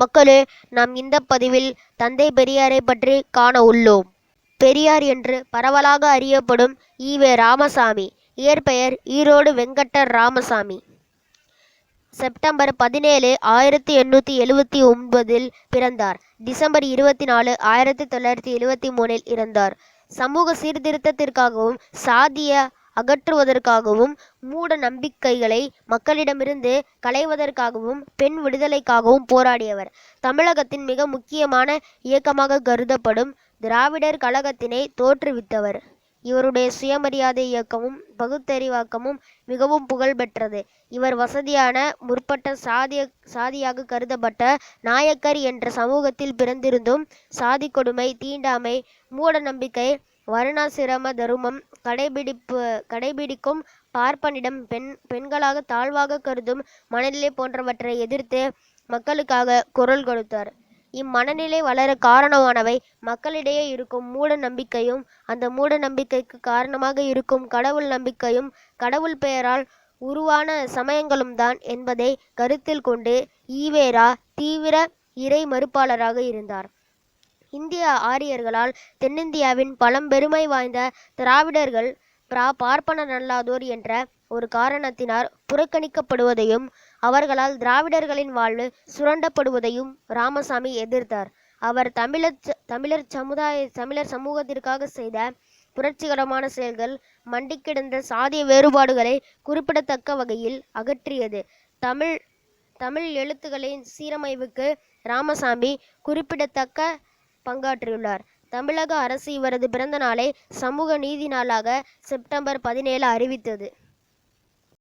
மக்களே நாம் இந்த பதிவில் தந்தை பெரியாரை பற்றி காண உள்ளோம். பெரியார் என்று பரவலாக அறியப்படும் ஈவே ராமசாமி. இயற்பெயர் ஈரோடு வெங்கட்ட ராமசாமி. செப்டம்பர் பதினேழு ஆயிரத்தி எண்ணூற்றி எழுவத்தி ஒன்பதில் பிறந்தார். டிசம்பர் இருபத்தி நாலு ஆயிரத்தி தொள்ளாயிரத்தி எழுவத்தி மூணில் இறந்தார். சமூக சீர்திருத்தத்திற்காகவும் சாதிய அகற்றுவதற்காகவும் மூட நம்பிக்கைகளை மக்களிடமிருந்து களைவதற்காகவும் பெண் விடுதலைக்காகவும் போராடியவர். தமிழகத்தின் மிக முக்கியமான இயக்கமாக கருதப்படும் திராவிடர் கழகத்தினை தோற்றுவித்தவர். இவருடைய சுயமரியாதை இயக்கமும் பகுத்தறிவாக்கமும் மிகவும் புகழ்பெற்றது. இவர் வசதியான முற்பட்ட சாதிய சாதியாக கருதப்பட்ட நாயக்கர் என்ற சமூகத்தில் பிறந்திருந்தும் சாதி கொடுமை தீண்டாமை மூட நம்பிக்கை வருணாசிரம தருமம் கடைபிடிப்பு கடைபிடிக்கும் பார்ப்பனிடம் பெண் பெண்களாக தாழ்வாக கருதும் மனநிலை போன்றவற்றை எதிர்த்து மக்களுக்காக குரல் கொடுத்தார். இம்மனநிலை வளர காரணமானவை மக்களிடையே இருக்கும் மூட நம்பிக்கையும் அந்த மூட நம்பிக்கைக்கு காரணமாக இருக்கும் கடவுள் நம்பிக்கையும் கடவுள் பெயரால் உருவான சமயங்களும் தான் என்பதை கருத்தில் கொண்டு ஈவேரா தீவிர இறை மறுப்பாளராக இருந்தார். இந்திய ஆரியர்களால் தென்னிந்தியாவின் பழம்பெருமை வாய்ந்த திராவிடர்கள் பிரா பார்ப்பன நல்லாதோர் என்ற ஒரு காரணத்தினால் புறக்கணிக்கப்படுவதையும் அவர்களால் திராவிடர்களின் வாழ்வு சுரண்டப்படுவதையும் ராமசாமி எதிர்த்தார். அவர் தமிழர் ச- தமிழர் சமுதாய தமிழர் சமூகத்திற்காக செய்த புரட்சிகரமான செயல்கள் மண்டிக்கிடந்த சாதிய வேறுபாடுகளை குறிப்பிடத்தக்க வகையில் அகற்றியது. தமிழ் தமிழ் எழுத்துக்களின் சீரமைவுக்கு ராமசாமி குறிப்பிடத்தக்க பங்காற்றியுள்ளார். தமிழக அரசு இவரது பிறந்த நாளை சமூக நீதி நாளாக செப்டம்பர் பதினேழு அறிவித்தது.